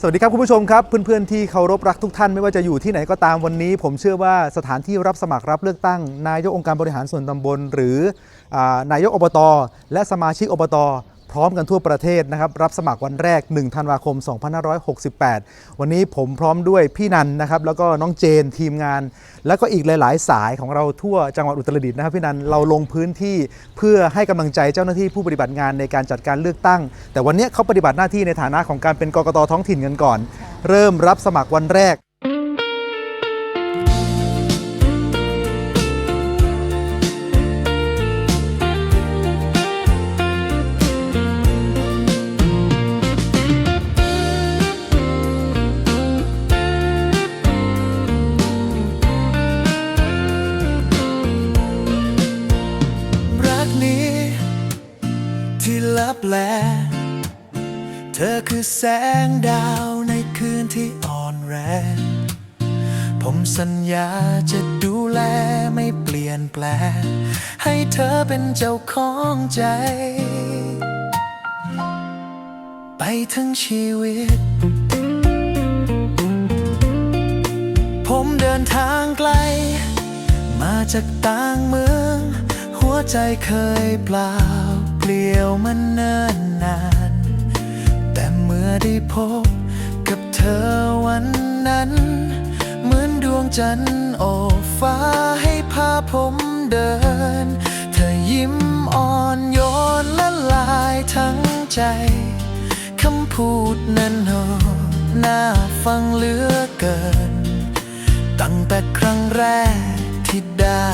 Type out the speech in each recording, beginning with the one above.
สวัสดีครับคุณผู้ชมครับเพื่อนๆที่เคารพรักทุกท่านไม่ว่าจะอยู่ที่ไหนก็ตามวันนี้ ผมเชื่อว่าสถานที่รับสมัครรับเลือกตั้ง นายกองค์การบริหารส่วนตำบล หรืออานายกอบต และสมาชิกอบต พร้อมกันทั่วประเทศนะครับ รับสมัครวันแรก 1 ธันวาคม 2568 วันนี้ผมพร้อมด้วยพี่นันนะครับ แล้วก็น้องเจนทีมงาน แล้วก็อีกหลาย ๆ สายของเราทั่วจังหวัดอุตรดิตถ์นะครับพี่นันเราลงพื้นที่เพื่อให้กำลังใจเจ้าหน้าที่ผู้ปฏิบัติงานในการจัดการเลือกตั้ง แต่วันนี้เขาปฏิบัติหน้าที่ในฐานะของการเป็นกกตท้องถิ่นกันก่อน เริ่มรับสมัครวันแรก ที่ลับแล เธอคือแสงดาวในคืนที่อ่อนแรง ผมสัญญาจะดูแลไม่เปลี่ยนแปลง ให้เธอเป็นเจ้าของใจ ไปทั้งชีวิต ผมเดินทางไกล มาจากต่างเมือง หัวใจเคยเปล่า เลี่ยวมันเนิ่นนาน แต่เมื่อได้พบกับเธอวันนั้น เหมือนดวงจันทร์โอบฟ้าให้พาผมเดิน เธอยิ้มอ่อนโยนละลายทั้งใจคำพูดนั้นหอน่าฟังเหลือเกิน ตั้งแต่ครั้งแรกที่ได้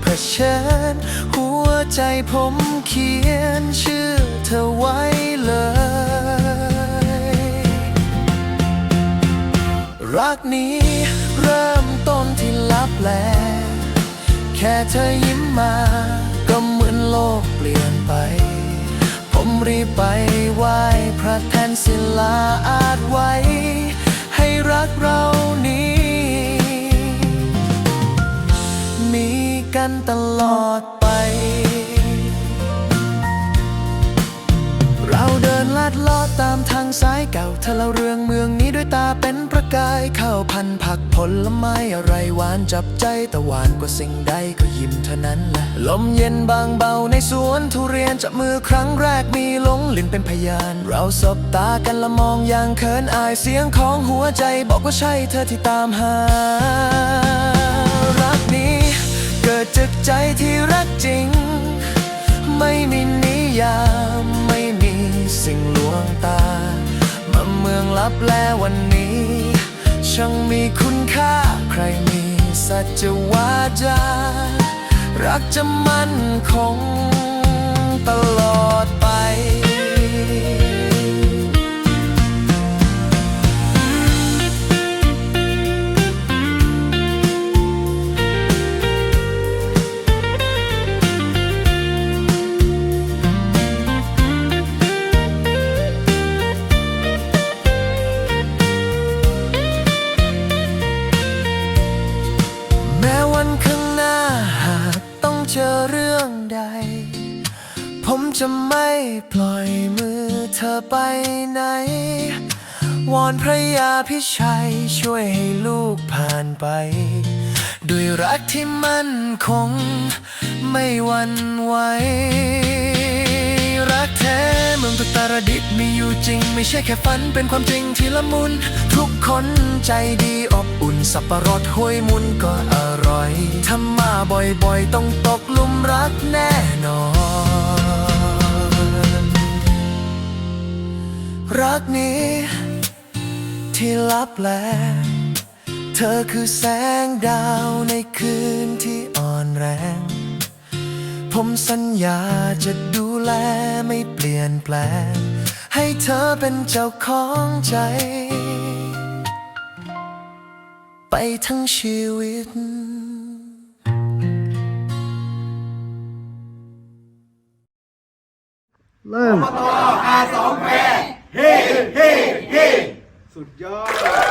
เผชิญหัว ใจผมเขียนชื่อเธอไว้เลย รักนี้เริ่มต้นที่ลับแล แค่เธอยิ้มมา ก็เหมือนโลกเปลี่ยนไป ผมรีบไปไหว้พระแทนศิลาอาจไว้ ให้รักเรานี้ มีกันตลอดินลัดลอดตามทางสายเก่าเธอเล่าเรื่องเมืองนี้ด้วยตาเป็นประกายข้าวพันผักผลไม้อะไรหวานจับใจแต่หวานกว่าสิ่งใดก็ยิ้มเท่านั้นแหละลมเย็นบางเบาในสวนทุเรียนจับมือครั้งแรกมีหลงลิ้นเป็นพยาน เราสบตากันละมองอย่างเขินอายเสียงของหัวใจ บอกว่าใช่เธอที่ตามหา รักนี้เกิดจากใจที่รักจริง ไม่มีนิยาม สิ่งลวงตา มาเมืองลับแลวันนี้ ช่างมีคุณค่าใครมีสัจวาจา รักจะมั่นคง เจอเรื่องใด ผมจะไม่ปล่อยมือเธอไปไหน วอนพระยาพิชัยช่วยให้ลูกผ่านไป ด้วยรักที่มั่นคง ไม่หวันไหวรักแท้เมืองตุตรดิตมีอยู่จริง ไม่ใช่แค่ฝันเป็นความจริงที่ละมุน ทุกคนใจดีอบอุ่น สับปะรดห้วยมุนก็อร่อยถ้ามาบ่อยๆ ต้องตกหลุมรักแน่นอน รักนี้ ที่ลับแล เธอคือแสงดาวในคืนที่อ่อนแรง ผมสัญญาจะดูแลไม่เปลี่ยนแปลง ให้เธอเป็นเจ้าของใจ ทั้งชีวิตเริ่มอาสองแพเฮ้เฮ้เฮ้สุดยอด